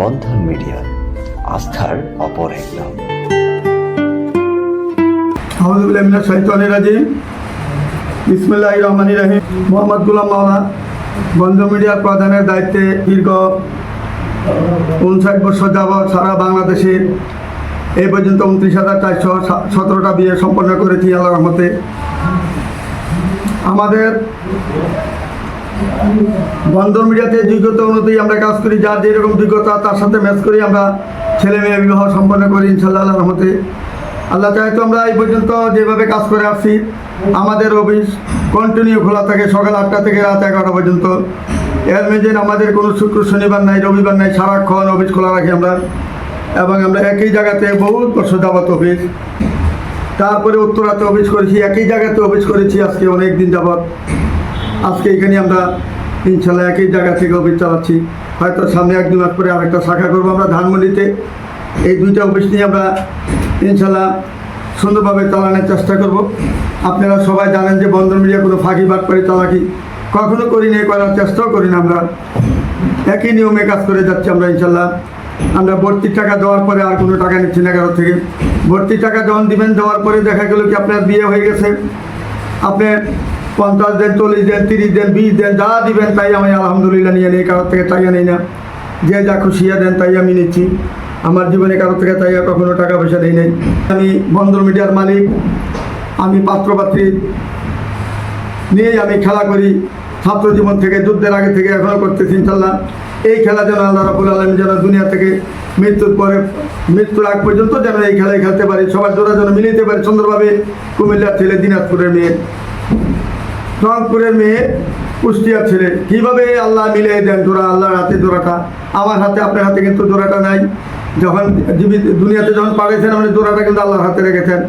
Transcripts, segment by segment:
বন্ধন media, আস্থার অপর এক নাম বিসমুল্লাহ রহমানি রাহিম মোহাম্মদ গুলাম মাওলা বন্ধ মিডিয়ার প্রধানের দায়িত্বে দীর্ঘ উনষাট বছর যাবৎ সারা বাংলাদেশে এই পর্যন্ত উনত্রিশ হাজার চারশো সতেরোটা বিয়ে সম্পন্ন করেছি আল্লাহ রহমতে। আমাদের বন্ধন মিডিয়াতে যোগ্যতা অনুযায়ী আমরা কাজ করি, যার যেরকম যোগ্যতা তার সাথে ম্যাচ করি, আমরা ছেলে মেয়ে বিবাহ সম্পন্ন করি ইনশাল্লাহ আল্লাহ রহমতে। আল্লাহ চাইতো আমরা এই পর্যন্ত যেভাবে কাজ করে আসছি, আমাদের অফিস কন্টিনিউ খোলা থাকে সকাল আটটা থেকে রাত এগারোটা পর্যন্ত। এর মেজেন আমাদের কোনো শুক্র, শনিবার নাই, রবিবার নাই, সারাক্ষণ অফিস খোলা রাখি আমরা। এবং আমরা একই জায়গাতে বহুত বছর যাবত অফিস। তারপরে উত্তরাতে অফিস করেছি, একই জায়গাতে অফিস করেছি আজকে অনেক দিন যাবত আজকে এখানে আমরা ইনশাল্লাহ একই জায়গা থেকে অফিস চালাচ্ছি। হয়তো সামনে এক দু মাস পরে আরেকটা শাখা করব আমরা ধানমন্ডিতে। এই দুইটা অফিস নিয়ে আমরা ইনশাল্লাহ সুন্দরভাবে চালানোর চেষ্টা করব। আপনারা সবাই জানেন যে বন্ধন মিডিয়া কোনো ফাঁকি বাদ করে চালাকি কখনো করি না করার চেষ্টাও করি না আমরা। একই নিয়মে কাজ করে যাচ্ছি আমরা ইনশাল্লাহ। আমরা ভর্তির টাকা দেওয়ার পরে আর কোনো টাকা নিচ্ছি না কারোর থেকে। ভর্তির টাকা যখন দিবেন দেওয়ার পরে দেখা গেল কি আপনার বিয়ে হয়ে গেছে। আপনি পঞ্চাশ দেন, চল্লিশ দেন, তিরিশ দেন, বিশ দেন, যা দিবেন তাই আমি আলহামদুলিল্লাহ নিয়ে নিই, কারোর থেকে টাকা নেই না। যে যা খুশিয়া দেন তাই আমি নিচ্ছি। আমার জীবনে কারোর থেকে তাই কখনো টাকা পয়সা নেই নেই। আমি বন্দর মিডিয়ার মালিক, আমি পাত্রপাত্রী নিয়েই আমি খেলা করি। ছাত্র জীবন থেকে, যুদ্ধের আগে থেকে এখনও করতেছি ইনশাল্লাহ। এই খেলা যেন আল্লাহ রাবুল আলম যেন দুনিয়া থেকে মৃত্যুর পরে, মৃত্যুর আগ পর্যন্ত যেন এই খেলায় খেলতে পারি। সবার জোড়া যেন মিলিতে পারি। সুন্দরভাবে কুমিল্লার ছেলে দিনাজপুরের মেয়ে। রংপুরের মেয়ে কুষ্টিয়ার ছেলে। কীভাবে আল্লাহ মিলে দেন জোড়া? আল্লাহর হাতে জোড়াটা। আমার হাতে, আপনার হাতে কিন্তু জোড়াটা নাই। যখন জীবিত, দুনিয়াতে যখন পাঠিয়েছেন আপনি জোড়াটা কিন্তু আল্লাহর হাতে রেখেছেন।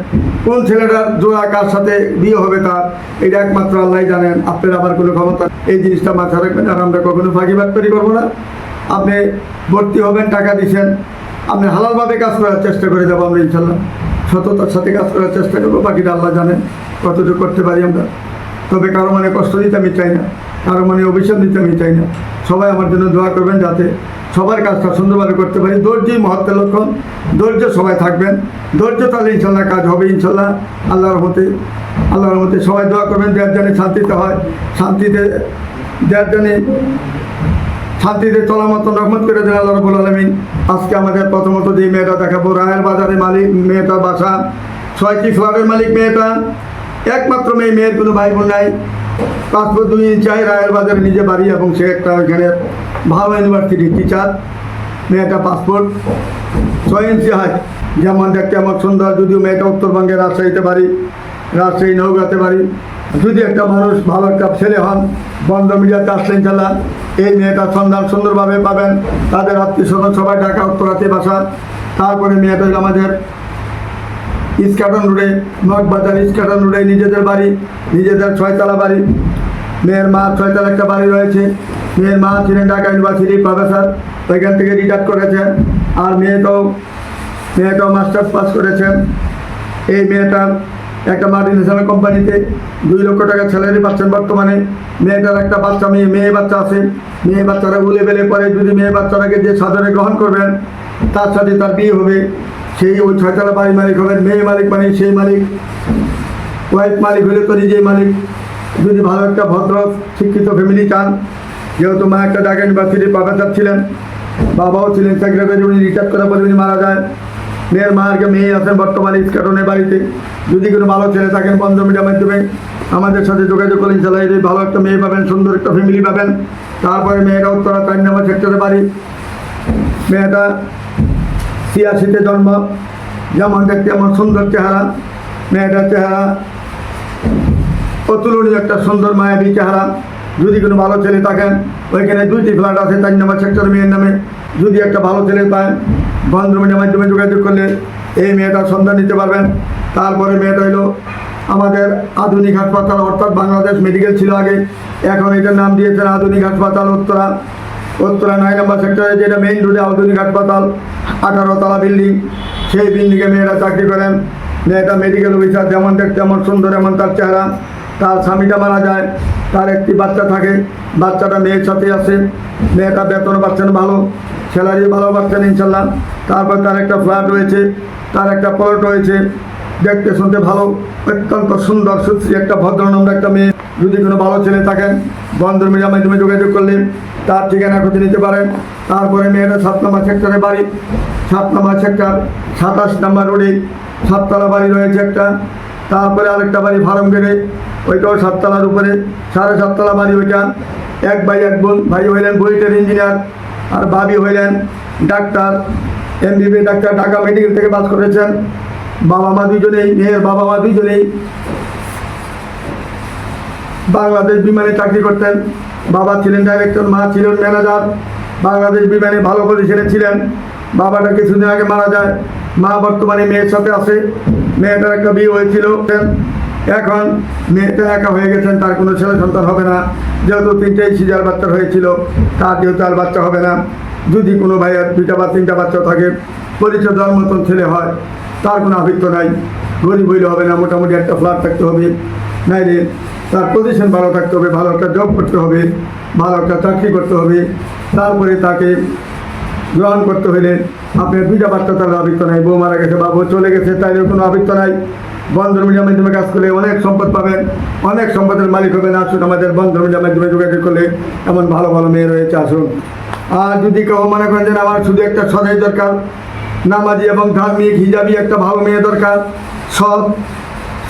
কোন ছেলেটার জোড়া কার সাথে বিয়ে হবে তার, এটা একমাত্র আল্লাহ জানেন। আপনার আবার কোনো ক্ষমতা এই জিনিসটা মাথায় রাখবেন, আর আমরা কখনো ফাঁকিবাদ তৈরি করব না। আপনি ভর্তি হবেন, টাকা দিচ্ছেন আপনি হালালভাবে কাজ করার চেষ্টা করে যাব আমরা, ইনশাল্লাহ। সততার সাথে কাজ করার চেষ্টা করব, বাকিটা আল্লাহ জানেন। কতটুকু করতে পারি আমরা? তবে কারও মানে কষ্ট দিতে আমি চাই না, কারও মানে অভিশাপ দিতে আমি চাই না। সবাই আমার জন্য দোয়া করবেন যাতে সবার কাজটা সুন্দরভাবে করতে পারি। ধৈর্যই মহত্বের লক্ষণ, ধৈর্য সবাই থাকবেন। ধৈর্য তাহলে ইনশাল্লাহ কাজ হবে, ইনশাল্লাহ। আল্লাহর রহমতে আল্লাহর রহমতে সবাই দোয়া করবেন দেড় জানে শান্তিতে হয়, শান্তিতে দেড় জানে শান্তিতে চলার মতন রহমত করে দেন আল্লাহ রবুল আলমিন। আজকে আমাদের প্রথমত যে মেয়েটা দেখাবো, রায়ের বাজারে মালিক মেয়েটা বাসা। ছয়টি ফ্ল্যাটের মালিক মেয়েটা। একমাত্র মেয়ে, মেয়ের কোনো ভাই বোন নাই। পাসপোর্ট দুই চাই রায়ের বাজারে নিজে বাড়ি এবং সে একটা ওইখানে ভালো ইউনিভার্সিটির টিচার মেয়েটা পাসপোর্ট। ছয় ইঞ্চি হয় যেমন দেখতে আমার সুন্দর, যদিও মেয়েটা উত্তরবঙ্গের রাজশাহীতে বাড়ি, রাজশাহী নৌকাতে বাড়ি। যদি একটা মানুষ ভালো একটা ছেলে হন, বন্ধ মিডিয়াতে আসলেন চালা এই মেয়েটা সন্ধান সুন্দরভাবে পাবেন। তাদের আত্মীয় স্বজন সবাই ঢাকা, উত্তরাতে বাসা। তারপরে মেয়েটা আমাদের ইস্কাটন রোডে মগবাজার ইস্কাটন রোডে নিজেদের বাড়ি, নিজেদের ছয়তলা বাড়ি। মেয়ের মা ছয়তলা একটা বাড়ি রয়েছে। মেয়ের মা ছিলেন ঢাকা ইউনিভার্সিটির প্রফেসর ওইখান থেকে রিটায়ার করেছেন আর মেয়েটাও মেয়েটাও মাস্টার্স পাস করেছেন এই মেয়েটার একটা হিসাবে কোম্পানিতে দুই লক্ষ টাকা স্যালারি পাচ্ছেন বর্তমানে। মেয়েটার একটা বাচ্চা, মেয়ে মেয়ে বাচ্চা আছে। মেয়ে বাচ্চারা উলে বেলে পরে যদি মেয়ে বাচ্চাটাকে যে সাদরে গ্রহণ করবেন, তার সাথে তার বিয়ে হবে। সেই ওই ছয়তলা বাড়ি মালিক হবেন মেয়ে মালিক মানে সেই মালিক। ওয়াইফ মালিক হলে তো নিজেই মালিক। যদি ভালো একটা ভদ্র, শিক্ষিত ফ্যামিলি চান, যেহেতু মা একটা ঢাকা ইউনিভার্সিটির প্রফেসর ছিলেন, বাবাও ছিলেন সেক্রেটারি উনি রিটায়ার করার পরে উনি মারা যায়। মেয়ের মা আজকে মেয়ে আছেন বর্তমানে ইস্কাটনের বাড়িতে। যদি কোনো ভালো ছেলে থাকেন বন্ধ মিডিয়ার মাধ্যমে আমাদের সাথে যোগাযোগ করেন চালাই ভালো একটা মেয়ে পাবেন, সুন্দর একটা ফ্যামিলি পাবেন। তারপরে মেয়েরা উত্তরা চার নম্বর সেক্টরে বাড়ি। মেয়েটা ছিয়াশিতে জন্ম। যেমন দেখতে এমন সুন্দর চেহারা, মেয়েটার চেহারা। অতুলনীয় একটা সুন্দর মায়াবী চেহারা। যদি কোনো ভালো ছেলে থাকেন, ওইখানে দুইটি ফ্ল্যাট আছে, চার নম্বর সেক্টর মেয়ের নামে। যদি একটা ভালো ছেলে পান বন্ধুমিনের মাধ্যমে যোগাযোগ করলে এই মেয়েটার সন্ধান নিতে পারবেন। তারপরে মেয়েটা হলো আমাদের আধুনিক হাসপাতাল, অর্থাৎ বাংলাদেশ মেডিকেল ছিল আগে। এখন এটার নাম দিয়েছেন আধুনিক হাসপাতাল উত্তরা। উত্তরা নয় নম্বর সেক্টরে যেটা মেইন রোডে আধুনিক হাসপাতাল, আঠারো তলা বিল্ডিং সেই বিল্ডিংয়ে মেয়েরা চাকরি করেন। মেয়েটা মেডিকেল অফিসার যেমন দেখতে এমন সুন্দর, এমন তার চেহারা। তার স্বামীটা মারা যায়, তার একটি বাচ্চা থাকে, বাচ্চাটা মেয়ের সাথে আছে। মেয়েটা বেতন পাচ্ছেন ভালো স্যালারি ভালো পাচ্ছেন ইনশাল্লাহ। তারপর তার একটা ফ্ল্যাট রয়েছে, তার একটা প্লট রয়েছে, দেখতে শুনতে ভালো, অত্যন্ত সুন্দর, সুশ্রী একটা ভদ্রনম্র একটা মেয়ে। যদি কোনো ভালো ছেলে থাকেন বন্ধুর মিডিয়ার মাধ্যমে যোগাযোগ করলে তার ঠিকানা খুঁজে নিতে পারেন। তারপরে মেয়েরা সাত নম্বর সেক্টরে বাড়ি, সাত নম্বর সেক্টর, সাতাশ নম্বর রোডে সাততলা বাড়ি রয়েছে একটা। তারপরে আরেকটা বাড়ি ফার্ম গেটে ওইটাও সাততলার উপরে, সাড়ে সাততলা বাড়ি ওইটা। এক ভাই এক বোন, ভাই হইলেন বুয়েটের ইঞ্জিনিয়ার, আর ভাবি হইলেন ডাক্তার এমবিবি ডাক্তার, ঢাকা মেডিকেল থেকে পাস করেছেন। বাবা মা দুজনেই মেয়ের বাবা মা দুজনেই বাংলাদেশ বিমানে চাকরি করতেন। বাবা ছিলেন ডাইরেক্টর মা ছিলেন ম্যানেজার বাংলাদেশ বিমানে ভালো পজিশনে ছিলেন। বাবাটা কিছুদিন আগে মারা যায়। মা বর্তমানে মেয়ের সাথে আছে। মেয়েটার একটা বিয়ে হয়েছিল। এখন মেয়েটা একা হয়ে গেছেন, তার কোনো ছেলে সন্তান হবে না। যেহেতু তিনটেই সিজার বাচ্চা হয়েছিল, তার যেহেতু আর বাচ্চা হবে না। যদি কোনো ভাইয়ের দুইটা বা তিনটা বাচ্চা থাকে, পরিচয় দেওয়ার মতন ছেলে হয়, তার কোনো আবৃত্ত নাই। গরিব হইলে হবে না, মোটামুটি একটা ফ্ল্যাট থাকতে হবে। নাইলে তার পজিশন ভালো থাকতে হবে, ভালো একটা জব করতে হবে, ভালো একটা চাকরি করতে হবে। তারপরে তাকে গ্রহণ করতে হলে আপনার দুইটা বাচ্চা তার আবৃত্ত নাই। বউ মারা গেছে বা বউ চলে গেছে তাইলে কোনো আবৃত্ত নাই। বন্ধন মিডিয়ার মাধ্যমে কাজ করলে অনেক সম্পদ পাবেন, অনেক সম্পদের মালিক হবেন। আসুন আমাদের বন্ধন মিডিয়ার মাধ্যমে যোগাযোগ করলে এমন ভালো ভালো মেয়ে রয়েছে, আসুন। আর যদি কেউ মনে করেন যে আমার শুধু একটা সদাই দরকার, নামাজি এবং ধার্মিক, হিজাবি একটা ভালো মেয়ে দরকার, সৎ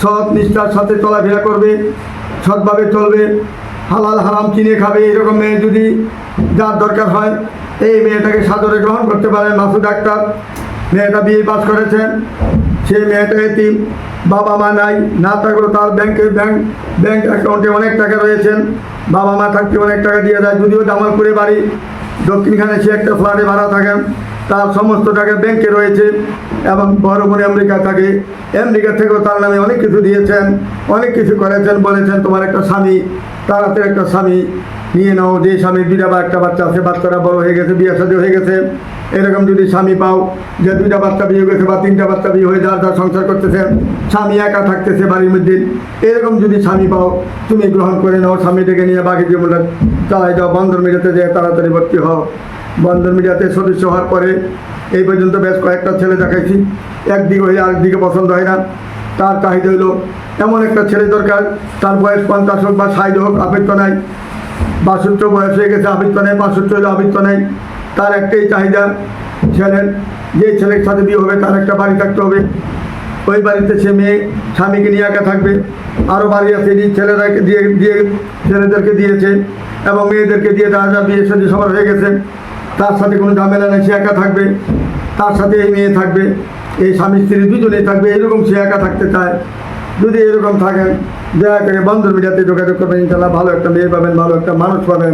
সৎ নিষ্ঠার সাথে চলাফেরা করবে সৎভাবে চলবে, হালাল হারাম কিনে খাবে, এরকম মেয়ে যদি যার দরকার হয়, এই মেয়েটাকে সাদরে গ্রহণ করতে পারে, মাসুদ ডাক্তার মেয়েটা বিয়ে পাস করেছেন সেই মেয়েটা এতিম, বাবা মা নাই, না থাকলেও তার ব্যাংকে ব্যাংক ব্যাংক অ্যাকাউন্টে অনেক টাকা রয়েছেন, বাবা মা থাকতে অনেক টাকা দিয়ে দেয়, যদিও জামালপুরে বাড়ি, দক্ষিণখানে সে একটা ফ্ল্যাটে ভাড়া থাকেন। তার সমস্ত টাকা ব্যাংকে রয়েছে এবং বড় বোন আমেরিকা থাকে। আমেরিকা থেকেও তার নামে অনেক কিছু দিয়েছেন, অনেক কিছু করেছেন, বলেছেন, তোমার একটা স্বামী, তার হাতে একটা স্বামী নিয়ে নাও, যে স্বামীর দুইটা বা একটা বাচ্চা আছে বাচ্চারা বড় হয়ে গেছে, বিয়ে সাথে হয়ে গেছে। এরকম যদি স্বামী পাও, যে দুইটা বাচ্চা বিয়ে গেছে বা তিনটা বাচ্চা বিয়ে হয়ে যার যার সংসার করতেছেন স্বামী একা থাকতেছে বাড়ির মধ্যে, এরকম যদি স্বামী পাও, তুমি গ্রহণ করে নাও, স্বামীটাকে নিয়ে বাকি জীবনটা চালাই যাও বন্ধন মিডিয়াতে যে তাড়াতাড়ি ভর্তি হও। বন্ধন মিডিয়াতে সদস্য হওয়ার পরে এই পর্যন্ত বেশ কয়েকটা ছেলে দেখাইছি। একদিকে হয়ে আরেকদিকে পছন্দ হয় না। তার চাহিদা হইল এমন একটা ছেলে দরকার, তার বয়স পঞ্চাশ হোক বা ষাট হোক আপেক্ষ নাই। বাষট্টি বয়স হয়ে গেছে, আবৃত্ত নেই, বাষট্টি হলে আবৃত্ত নেই। তার একটাই চাহিদা, ছেলের যে ছেলের সাথে বিয়ে হবে, তার একটা বাড়ি থাকতে হবে। ওই বাড়িতে সে মেয়ে স্বামীকে নিয়ে একা থাকবে। আরও বাড়ি আছে যে ছেলেরাকে দিয়ে দিয়ে, ছেলেদেরকে দিয়েছে এবং মেয়েদেরকে দিয়ে যা বিয়ে সাথে সবার হয়ে গেছে। তার সাথে কোনো ঝামেলা নেই, সে একা থাকবে। তার সাথে এই মেয়ে থাকবে, এই স্বামী স্ত্রী দুজনেই থাকবে, এরকম সে একা থাকতে চায়। যদি এরকম থাকেন, দয়া করে বন্ধুর মিডিয়াতে যোগাযোগ করবেন ইনশাল্লাহ ভালো একটা মেয়ে পাবেন, ভালো একটা মানুষ পাবেন।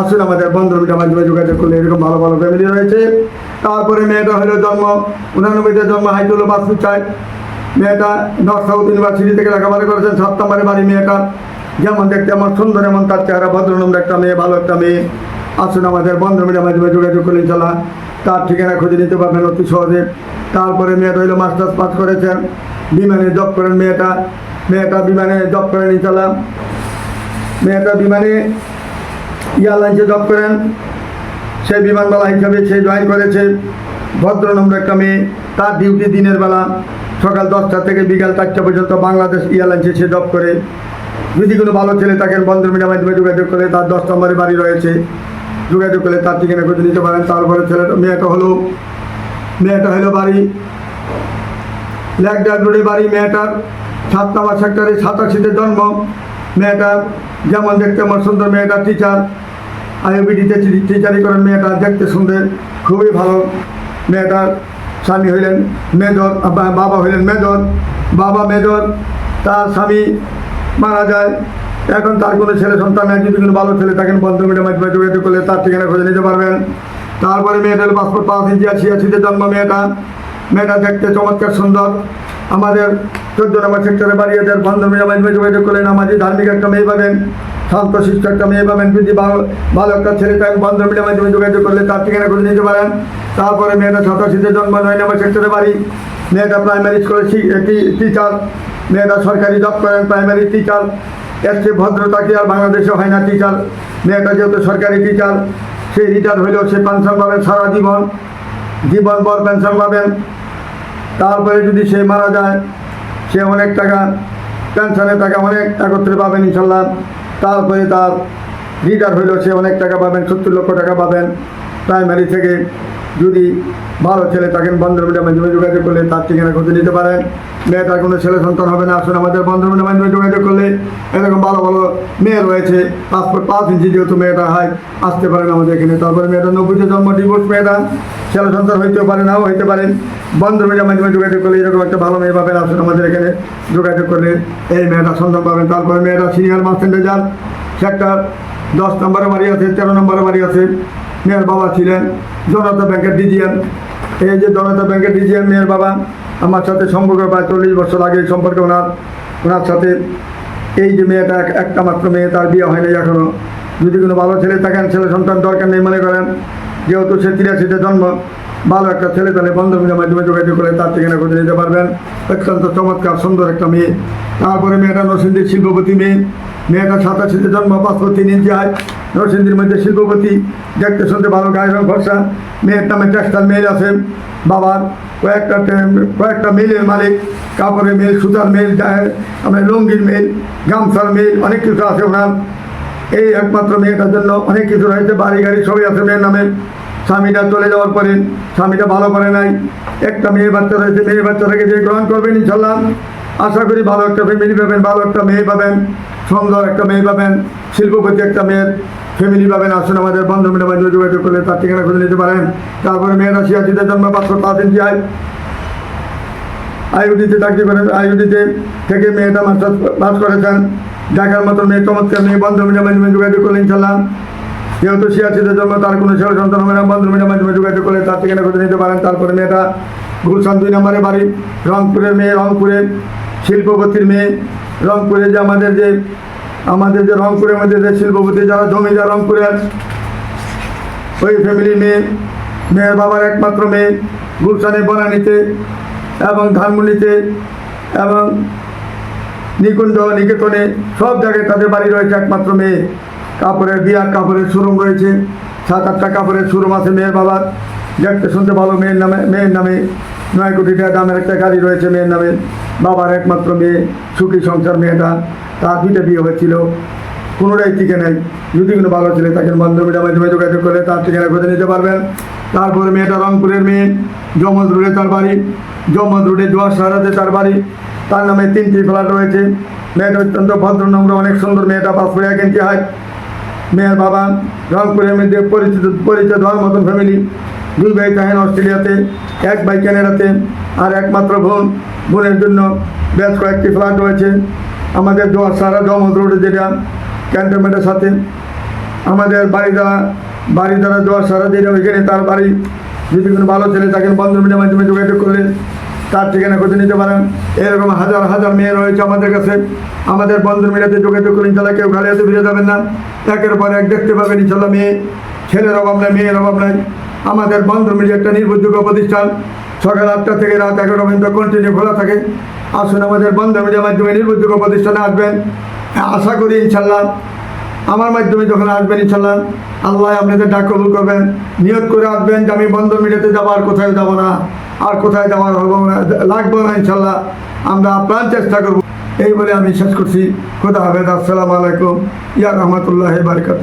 আসুন আমাদের বন্ধুর মিডিয়ার মাধ্যমে যোগাযোগ করলে এরকম ভালো ভালো ফ্যামিলি রয়েছে। তারপরে মেয়েটা হলো জন্ম, উনানব্বইতে জন্ম হাইটুল বাসু চাই। মেয়েটা নর্থ সাউথ ইউনিভার্সিটি থেকে লেখাপড়া করেছেন, সাত বাড়ি মেয়েটা যেমন দেখতে আমার সুন্দর, এমন তার চেহারা, ভদ্রনম্র একটা মেয়ে, ভালো একটা মেয়ে। আসুন আমাদের বন্ধুর মিডিয়ার মাধ্যমে যোগাযোগ করলে ইনশাল্লাহ তার ঠিকানা খুঁজে নিতে পারবেন অতি সহজে। তারপরে মেয়েটা হইল মাস্টার্স পাস করেছেন। বিমানে জব করেন মেয়েটা। মেয়েটা বিমানে জব করেন ইনশাল্লাহ মেয়েটা বিমানে এয়ারলাইন্সে জব করেন। সেই বিমানবালা হিসাবে সে জয়েন করেছে। ভদ্রনম্র একটা মেয়ে। তার ডিউটি দিনের বেলা সকাল দশটা থেকে বিকাল চারটা পর্যন্ত বাংলাদেশ এয়ারলাইন্সে সে জব করে। যদি কোনো ভালো ছেলে থাকেন বন্ধুর মিডিয়ার মাধ্যমে যোগাযোগ করে। তার দশ নম্বরে বাড়ি রয়েছে। যোগাযোগ করলে তার ঠিকানা খুঁজে নিতে পারেন। তারপরে ছেলেটা মেয়েটা হলো মেয়েটা হলো বাড়ি ল্যাকডার রোডে বাড়ি। মেয়েটার সাত নম্বর সেক্টরে সাতাশিতে জন্ম। মেয়েটা যেমন দেখতে আমার সুন্দর, মেয়েটা টিচার আইওবিডিতে টিচারি করেন মেয়েটা দেখতে সুন্দর খুবই ভালো। মেয়েটার স্বামী হইলেন মেজর বাবা হইলেন মেজর। বাবা মেজর, তার স্বামী মারা যায়। এখন তার কোনো ছেলে সন্তান নাই, যদি কোনো ভালো ছেলে থাকেন, বন্ধু মিডিয়ার মাধ্যমে যোগাযোগ করলে তার ঠিকানা খুঁজে নিতে পারবেন। তারপরে মেয়েটার পাসপোর্ট পাঁচ ইঞ্চি ছিয়াশিতে জন্ম মেয়েটা। মেয়েটা দেখতে চমৎকার সুন্দর। আমাদের চোদ্দ নম্বর সেক্টরে বাড়ি এদের বন্ধু মিডিয়ার মাধ্যমে যোগাযোগ করলেন আমাদের ধার্মিক একটা মেয়ে পাবেন, শান্ত শিষ্ট একটা মেয়ে পাবেন, যদি ভালো ভালো একটা ছেলে থাকেন, বন্ধু মিডিয়ার মাধ্যমে যোগাযোগ করলে তার ঠিকানা খুঁজে নিতে পারেন। তারপরে মেয়েটা সাতাশিতে জন্ম, নয় নম্বর সেক্টরে বাড়ি। মেয়েটা প্রাইমারি স্কুলের টিচার মেয়েটা সরকারি জব করেন প্রাইমারি টিচার এর চেয়ে ভদ্রতা কি আর বাংলাদেশে হয় না টিচার মেয়েটা যেহেতু সরকারি টিচার সেই রিটায়ার হইলেও সে পেনশন পাবেন সারা জীবন। জীবন পর পেনশন পাবেন। তারপরে যদি সে মারা যায়, সে অনেক টাকা পেনশনের টাকা অনেক একত্রে পাবেন ইনশাল্লাহ। তারপরে তার রিটায়ার হইলেও সে অনেক টাকা পাবেন, সত্তর লক্ষ টাকা পাবেন। প্রাইমারি থেকে যদি ভালো ছেলে থাকেন বন্ধুমিটার মাধ্যমে যোগাযোগ করলে তার ঠিকানা খুঁজে নিতে পারেন। মেয়েটার কোনো ছেলে সন্তান হবে না, আসুন আমাদের বন্ধুমিটার মাধ্যমে যোগাযোগ করলে। এরকম ভালো ভালো মেয়ে রয়েছে পাসপোর্ট পাঁচ ইঞ্চি যেহেতু মেয়েটা হয় আসতে পারেন আমাদের এখানে। তারপরে মেয়েটা নব্বইতে জন্ম ডিভোর্স মেয়েটা। ছেলে সন্তান হইতেও পারে, নাও হইতে পারেন। বন্ধুমিটার মাধ্যমে যোগাযোগ করলে এরকম একটা ভালো মেয়ে পাবেন, আসুন আমাদের এখানে যোগাযোগ করলে এই মেয়েটা সন্তান পাবেন। তারপরে মেয়েটা সিনিয়র মাস্টেন্ডে মার্সেন্টেজার সেক্টর দশ নম্বরে বাড়ি আছে, তেরো নম্বরে বাড়ি আছে। মেয়ের বাবা ছিলেন, জনতা ব্যাংকের ডিজিএম। এই যে জনতা ব্যাংকের ডিজিএম মেয়ের বাবা, আমার সাথে সম্পর্ক প্রায় চল্লিশ বছর আগে সম্পর্কে ওনার ওনার সাথে। এই যে মেয়েটা একটা মাত্র মেয়ে, তার বিয়ে হয়নি এখনও যদি কোনো ভালো ছেলে থাকেন, ছেলে সন্তান দরকার নেই মনে করেন, যেহেতু সে তিরাশিতে জন্ম ভালো একটা ছেলে তাহলে বন্ধুমিলের মাধ্যমে যোগাযোগ করে তার ঠিকানা খুঁজে নিতে পারবেন। অত্যন্ত চমৎকার, সুন্দর একটা মেয়ে। তারপরে মেয়েটা নরসিংদীর শিল্পপতি মেয়ে। মেয়েটা সাতাশিতে জন্ম পাসপোর্ট তিন ইঞ্চি হয় নরসিংদীর মধ্যে শিল্পপতি, দেখতে শুনতে ভালো গায়ের রং ফর্সা। মেয়ের নামে টেক্সটাইল মেল আছে বাবার। কয়েকটা কয়েকটা মেলের মালিক। কাপড়ের মিল, সুতার মিল আমরা লুঙ্গির মিল, গামছার মিল, অনেক কিছু আছে ওনার। এই একমাত্র মেয়েটার জন্য অনেক কিছু রয়েছে, বাড়ি, গাড়ি সবই আছে মেয়ের নামে। স্বামীটা চলে যাওয়ার পরে স্বামীটা ভালো করে নাই। একটা মেয়ে বাচ্চা রয়েছে, মেয়ে বাচ্চাটাকে যে গ্রহণ করবেন ইনশাল্লাহ। আশা করি ভালো একটা ফ্যামিলি পাবেন, ভালো একটা মেয়ে পাবেন, সুন্দর একটা মেয়ে পাবেন, শিল্পপতি একটা মেয়ের ফ্যামিলি পাবেন। আসুন আমাদের বন্ধু মাধ্যমে যোগাযোগ করলে তার ঠিকানা খুঁজে নিতে পারেন। তারপরে মেয়েরা সিয়াচিতে জন্ম পাঁচশো পাঁচ ইঞ্চি হয় আইউডিতে চাকরি করেন আইউডিতে থেকে মেয়েটা মাস্টার পাস করেছেন। দেখার মতো মেয়ে চমৎকার মেয়ে, বন্ধু মাধ্যমে যোগাযোগ করলে ইনশাল্লাহ। যেহেতু সিয়াচিতে জন্ম তার কোনো ছেলে সন্তান হবে না। বন্ধু মিডিয়ার মাধ্যমে যোগাযোগ করলে তার ঠিকানা খুঁজে নিতে পারেন। তারপরে মেয়েটা গুলশান দুই নম্বরে বাড়ি, রংপুরের মেয়ে, রংপুরে শিল্পপতির মেয়ে। রংপুরে যে আমাদের যে আমাদের যে রংপুরের মধ্যে যে শিল্পপতি, যারা জমিদার রংপুরের, ওই ফ্যামিলির মেয়ে, মেয়ের বাবার একমাত্র মেয়ে, গুলশানে বনানীতে এবং ধানমন্ডিতে এবং নিকুঞ্জ নিকেতনে সব জায়গায় তাদের বাড়ি রয়েছে একমাত্র মেয়ে। কাপড়ের বিয়ার কাপড়ের শোরুম রয়েছে। সাত আটটা কাপড়ের শোরুম আছে মেয়ের বাবার। দেখতে শুনতে ভালো, মেয়ের নামে মেয়ের নামে নয় কোটি টাকা দামের একটা গাড়ি রয়েছে মেয়ের নামে। বাবার একমাত্র মেয়ে, সুখী সংসার মেয়েটা। তার দুইটা বিয়ে হয়েছিল। কোনোটাই টিকে নেই। যদি কোনো ভালো ছেলে থাকেন বান্ধবীরা মাধ্যমে যোগাযোগ করে তার ঠিকানা খুঁজে নিতে পারবেন। তারপরে মেয়েটা রংপুরের মেয়ে জমজ রোডে তার বাড়ি। জমজ রোডে জোয়ার সারাতে তার বাড়ি। তার নামে তিনটি ফ্ল্যাট রয়েছে। মেয়েটা অত্যন্ত ভদ্র নম্র অনেক সুন্দর মেয়েটা পাঁচশো এক ইঞ্চি হয় মেয়ের বাবা রংপুরের মধ্যে পরিচিত পরিচয় দেওয়ার মতন ফ্যামিলি দুই ভাই থাকেন অস্ট্রেলিয়াতে, এক ভাই ক্যানাডাতে, আর একমাত্র বোন। বোনের জন্য বেশ কয়েকটি ফ্ল্যাট রয়েছে। আমাদের সারা জমজ রোডে যেটা ক্যান্টনমেন্টের সাথে। আমাদের বাড়ি দ্বারা বাড়ি দ্বারা সারা যেটা ওইখানে তার বাড়ি। যদি কোনো ভালো ছেলে থাকেন বন্ধু মিডিয়ার মাধ্যমে যোগাযোগ করলে তার ঠিকানা খুঁজে নিতে পারেন। এরকম হাজার হাজার মেয়ে রয়েছে আমাদের কাছে। আমাদের বন্ধু মিলাতে যোগাযোগ করে ইনশাল্লাহ কেউ খালি হাতে ফিরে যাবেন না। একের পর এক দেখতে পাবেন ইনশাল্লাহ মেয়ে, ছেলের অভাব নাই, মেয়ের অভাব নাই। আমাদের বন্ধু মিলিয়ে একটা নির্ভরযোগ্য প্রতিষ্ঠান। সকাল আটটা থেকে রাত এগারো পর্যন্ত কন্টিনিউ খোলা থাকে। আসুন আমাদের বন্ধু মিডিয়ার মাধ্যমে নির্ভরযোগ্য প্রতিষ্ঠানে আসবেন। আশা করি ইনশাল্লাহ আমার মাধ্যমে যখন আসবেন ইনশাল্লাহ আল্লাহ আপনাদের ডাক কবুল করবেন। নিয়োগ করে আসবেন যে আমি বন্ধ মিডিয়াতে যাব আর কোথায় যাব না। আর কোথায় যাওয়ার হব না, লাগবো না, ইনশাল্লাহ আমরা প্রাণ চেষ্টা করব। এই বলে আমি শেষ করছি। খোদা হাফেজ, আসসালামু আলাইকুম। ইয়া রহমতুল্লাহ বারকাত